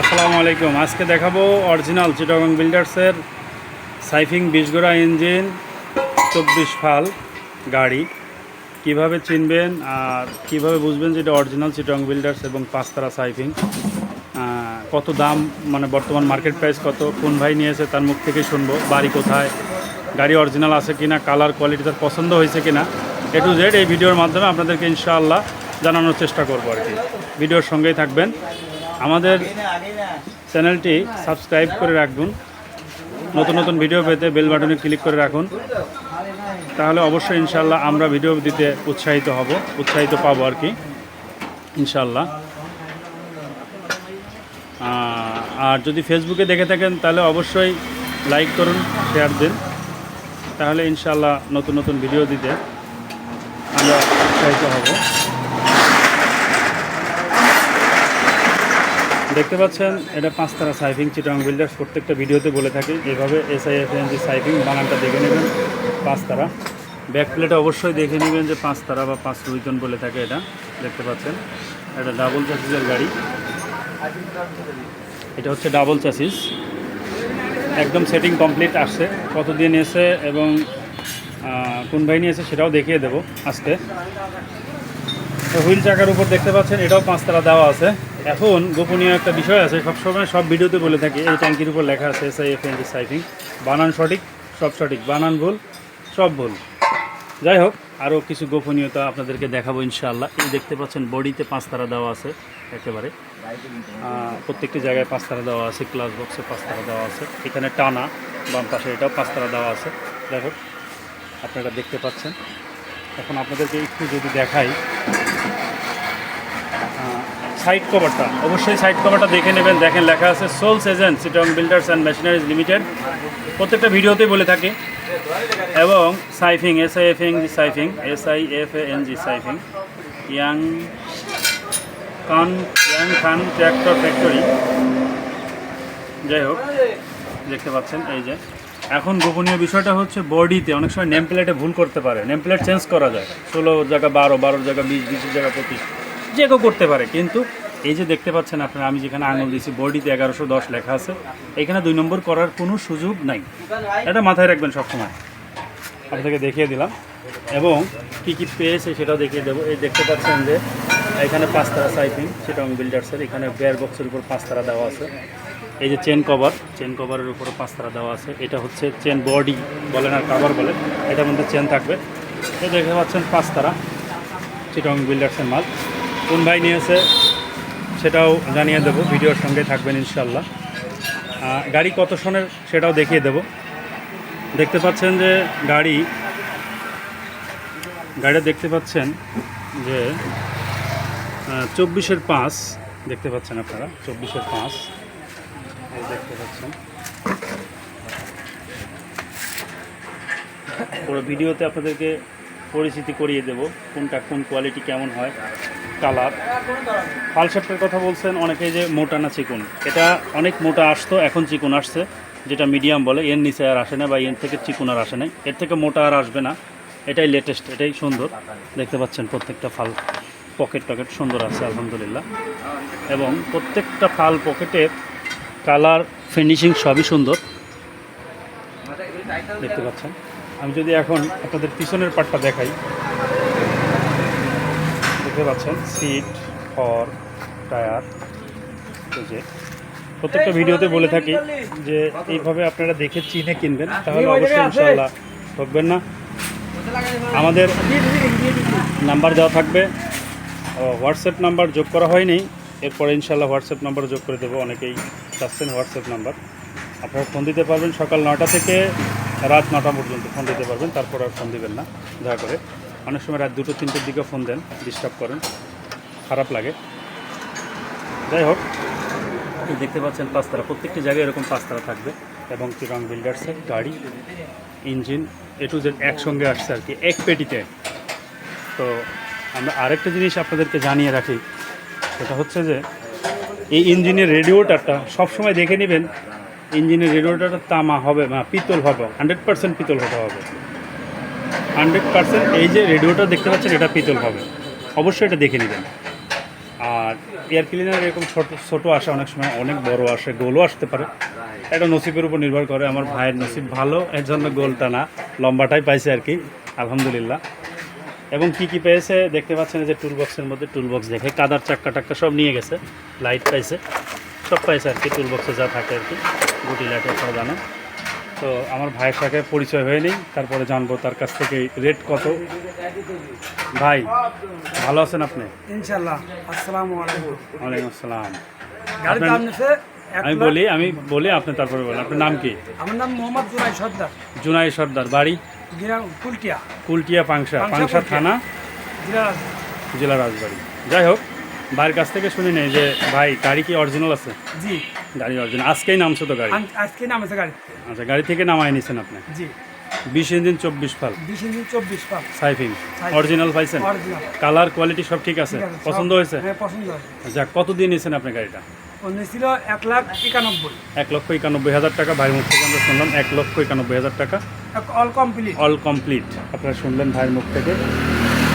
আসসালামু আলাইকুম। আজকে দেখাবো অরিজিনাল চিটাগং বিল্ডার্সের সাইফিং বিশগোড়া ইঞ্জিন চব্বিশ ফাল গাড়ি। কীভাবে চিনবেন আর কীভাবে বুঝবেন যে এটা অরিজিনাল চিটাগং বিল্ডার্স এবং পাঁচতারা সাইফিং কত দাম মানে বর্তমান মার্কেট প্রাইস কত, কোন ভাই নিয়েছে তার মুখ থেকেই শুনব। বাড়ি কোথায়, গাড়ি অরিজিনাল আছে কিনা কালার কোয়ালিটি তার পছন্দ হয়েছে কিনা। এ টু জেড এই ভিডিওর মাধ্যমে আপনাদেরকে ইনশাআল্লাহ জানানোর চেষ্টা করব আর কি। ভিডিওর সঙ্গেই থাকবেন। আমাদের চ্যানেলটি সাবস্ক্রাইব করে রাখুন। নতুন নতুন ভিডিও পেতে বেল বাটনে ক্লিক করে রাখুন। তাহলে অবশ্যই ইনশাল্লাহ আমরা ভিডিও দিতে উৎসাহিত হব, উৎসাহিত পাবো আর কি ইনশাল্লাহ আর যদি ফেসবুকে দেখে থাকেন, তাহলে অবশ্যই লাইক করুন শেয়ার দিন। তাহলে ইনশাল্লাহ নতুন নতুন ভিডিও দিতে আমরা উৎসাহিত হব। দেখতে পাচ্ছেন, এটা পাঁচতারা সাইফিং চিটং বিল্ডার্স। প্রত্যেকটা ভিডিওতে বলে থাকি, এভাবে এসআইএফএনজি সাইফিং বানানটা দেখে নেবেন পাঁচতারা ব্যাক প্লেটে অবশ্যই দেখে নেবেন যে পাঁচতারা বা পাঁচ রুইতন বলে থাকে এটা, দেখতে পাচ্ছেন। এটা ডাবল চ্যাসিসের গাড়ি। এটা হচ্ছে ডাবল চ্যাসিস একদম সেটিং কমপ্লিট আসছে। কতদিন এসে এবং কোন ভাই নিয়েছে সেটাও দেখিয়ে দেবো আজকে। হুইল চাকার উপর দেখতে পাচ্ছেন, এটাও পাঁচতলা দেওয়া আছে। এখন গোপনীয় একটা বিষয় আছে, সবসময় সব ভিডিওতে বলে থাকি, এই ট্যাঙ্কির উপর লেখা আছে S I F N Saifing বানান সঠিক, সব সঠিক। বানান ভুল, সব ভুল। যাই হোক, আরও কিছু গোপনীয়তা আপনাদেরকে দেখাবো ইনশাআল্লাহ। এই দেখতে পাচ্ছেন, বডিতে পাঁচতারা দেওয়া আছে, একেবারে। প্রত্যেকটি জায়গায় পাঁচতারা দেওয়া আছে ক্লাস বক্সে পাঁচতারা দেওয়া আছে। এখানে টানা, বাম পাশে এটাও পাঁচতারা দেওয়া আছে। যাই হোক, আপনারা দেখতে পাচ্ছেন। এখন আপনাদেরকে একটু যদি দেখাই সাইড কভারটা অবশ্যই সাইড কভারটা দেখে নেবেন। দেখেন লেখা আছে sole agent Sittong builders and machineries limited প্রত্যেকটা ভিডিওতেই বলে থাকি। এবং Saifing S I F N G Saifing S I F N G Saifing young কান ইয়াং খান ট্র্যাক্টর ফ্যাক্টরি যাই হোক, দেখতে পাচ্ছেন, এই যে। এখন গোপনীয় বিষয়টা হচ্ছে বডিতে অনেক সময় নেম প্লেটে ভুল করতে পারে। নেম প্লেট চেঞ্জ করা যায়। ষোলো জায়গা বারো, বারোর জায়গা বিশ, বিশের জায়গা পঁচিশ। যে কেউ করতে পারে, কিন্তু এই যে দেখতে পাচ্ছেন আপনারা, আমি যেখানে আঙুল দিয়েছি, বডিতে এগারোশো দশ লেখা আছে, এখানে দুই নম্বর করার কোনো সুযোগ নাই। এটা মাথায় রাখবেন সবসময়। আপনাকে দেখিয়ে দিলাম। এবং কী কী পেয়েছে সেটাও দেখিয়ে দেবো। এই দেখতে পাচ্ছেন যে এখানে পাঁচতারা সাইপিং সেটা বিল্ডার্সের এখানে বেয়ার বক্সের উপর পাঁচতারা দেওয়া আছে। এই যে চেন কভার চেন কভারের উপরে পাঁচতারা দেওয়া আছে। এটা হচ্ছে চেন বডি বলেন আর কাভার বলে, এটার মধ্যে চেন থাকবে। এই দেখতে পাচ্ছেন পাঁচতারা চিটং বিল্ডার্সের মাল। কোন ভাই নিয়েছে সেটাও জানিয়ে দেবো, ভিডিওর সঙ্গে থাকবেন ইনশাল্লাহ গাড়ি কত সনের সেটাও দেখিয়ে দেবো। দেখতে পাচ্ছেন যে গাড়ি, গাড়িটা দেখতে পাচ্ছেন যে চব্বিশের পাঁচ, দেখতে পাচ্ছেন আপনারা, চব্বিশের পাঁচ। দেখতে পাচ্ছেন। পুরো ভিডিওতে আপনাদেরকে পরিচিতি করিয়ে দেব, কোনটা কোন কোয়ালিটি কেমন হয়। কালার। ফাল ফালসাপটার কথা বলছেন অনেকেই যে মোটা না চিকুন। এটা অনেক মোটা আসতো, এখন চিকুন আসছে, যেটা মিডিয়াম বলে। এর নিচে আর আসে না বা এর থেকে চিকুন আর আসে নাই। এর থেকে মোটা আর আসবে না। এটাই লেটেস্ট এটাই সুন্দর। দেখতে পাচ্ছেন প্রত্যেকটা ফাল পকেট টকেট সুন্দর আছে, আলহামদুলিল্লাহ। এবং প্রত্যেকটা ফাল পকেটের কালার ফিনিশিং সবই সুন্দর। দেখতে পাচ্ছেন। আমি যদি এখন আপনাদের পিছনের পাটটা দেখাই। দেখতে পাচ্ছেন সিট ফর টায়ার যে। প্রত্যেকটা ভিডিওতে বলে থাকি যে এইভাবে আপনারা দেখে চিনে কিনবেন তাহলে অবশ্যই ইনশাল্লাহ ঠকবেন না। আমাদের নাম্বার দেওয়া থাকবে। হোয়াটসঅ্যাপ নাম্বার যোগ করা হয়নি। এরপরে ইনশাল্লাহ হোয়াটসঅ্যাপ নাম্বার যোগ করে দেবো। অনেকেই চাচ্ছেন হোয়াটসঅ্যাপ নাম্বার। আপনারা ফোন দিতে পারবেন সকাল নটা থেকে রাত নটা পর্যন্ত। ফোন দিতে পারবেন তারপর আর ফোন দিবেন না। দয়া করে। অনেক সময় রাত দুটো, তিনটের দিকে ফোন দেন ডিস্টার্ব করেন। খারাপ লাগে। যাই হোক দেখতে পাচ্ছেন পাঁচতারা। প্রত্যেকটি জায়গায় এরকম পাঁচতারা থাকবে এবং চিরং বিল্ডার্সের গাড়ি ইঞ্জিন এ টু জেড একসঙ্গে আসছে আর কি, এক পেটিতে। তো আমরা আরেকটা জিনিস আপনাদেরকে জানিয়ে রাখি, সেটা হচ্ছে যে এই ইঞ্জিনের রেডিওটারটা সবসময় দেখে নেবেন ইঞ্জিনের রেডিওটারটা তামা হবে না পিতল হবে হান্ড্রেড পার্সেন্ট পিতল হতে হবে। হান্ড্রেড পার্সেন্ট এই যে রেডিওটা দেখতে পাচ্ছেন, এটা পিতল হবে। অবশ্যই এটা দেখে নেবেন। আর এয়ার ক্লিনার এরকম ছোট, ছোটো আসে অনেক সময়, অনেক বড় আসে, গোলও আসতে পারে। এটা নসিবের উপর নির্ভর করে, আমার ভাইয়ের নসিব ভালো, এর জন্য গোলটা না লম্বাটাই পাইছে আর কি, আলহামদুলিল্লাহ। এবং কি কি পেয়েছে, দেখতে পাচ্ছেন যে টুল বক্সের মধ্যে টুল বক্স দেখে, কাদার চাক্কা টাক্কা সব নিয়ে গেছে লাইট পাইছে, সব পাইছে আর কি টুল বক্সে যা থাকে আর কি, গুটি লাইটের প্রদানে তো আমার ভাইয়ের সাথে পরিচয় হয়ে নেই তারপরে জানব তার কাছ থেকে রেট কত। ভাই ভালো আছেন আপনি? ইনশাল্লাহ আসসালামু আলাইকুম। ওয়ালাইকুম আসসালাম। আমি বলি আমি বলি আপনি তারপরে বলেন। আপনার নাম কি? আমার নাম মোহাম্মদ জুরাই সর্দার। জুনাই সর্দার বাড়ি? কুলটিয়া। কুলটিয়া পাংশা পাংশা, থানা? জেলা রাজবাড়ি। যাই হোক ভাইয়ের কাছ থেকে শুনে নেই যে ভাই গাড়ি কি অরিজিনাল আছে? জি। গাড়ি অরিজিনাল আজকেই নামছে তো গাড়ি। আজকে নামেছে গাড়ি। আচ্ছা গাড়ি থেকে নামাই নিছেন আপনি? জি। বিশ ইঞ্জিন চব্বিশ ফাল। বিশ ইঞ্চি চব্বিশ পাল সাইফিং অরিজিনাল পাইছেন? কালার কোয়ালিটি সব ঠিক আছে? পছন্দ হয়েছে? হ্যাঁ পছন্দ আচ্ছা কত দিয়ে নিয়েছেন আপনি গাড়িটা? ছিল এক লাখ একানব্বই। এক লক্ষ একানব্বই হাজার টাকা। ভাইয়ের মুখ থেকে আমরা শুনলাম এক লক্ষ একানব্বই হাজার টাকা। অল কমপ্লিট অল কমপ্লিট আপনারা শুনলেন ভাইয়ের মুখ থেকে।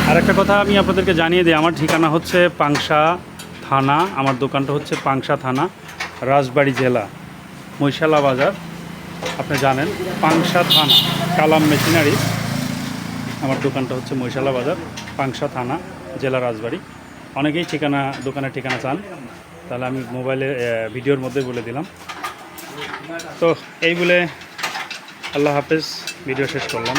আর একটা কথা আমি আপনাদেরকে জানিয়ে দিই। আমার ঠিকানা হচ্ছে পাংশা থানা। আমার দোকানটা হচ্ছে পাংশা থানা, রাজবাড়ি জেলা মৈশালা বাজার। আপনি জানেন, পাংশা থানা, কালাম মেশিনারি। আমার দোকানটা হচ্ছে মৈশালা বাজার, পাংশা থানা, জেলা রাজবাড়ি। অনেকেই ঠিকানা, দোকানের ঠিকানা চান। তাহলে আমি মোবাইলে ভিডিওর মধ্যে বলে দিলাম। তো এই বলে আল্লাহ হাফেজ, ভিডিও শেষ করলাম।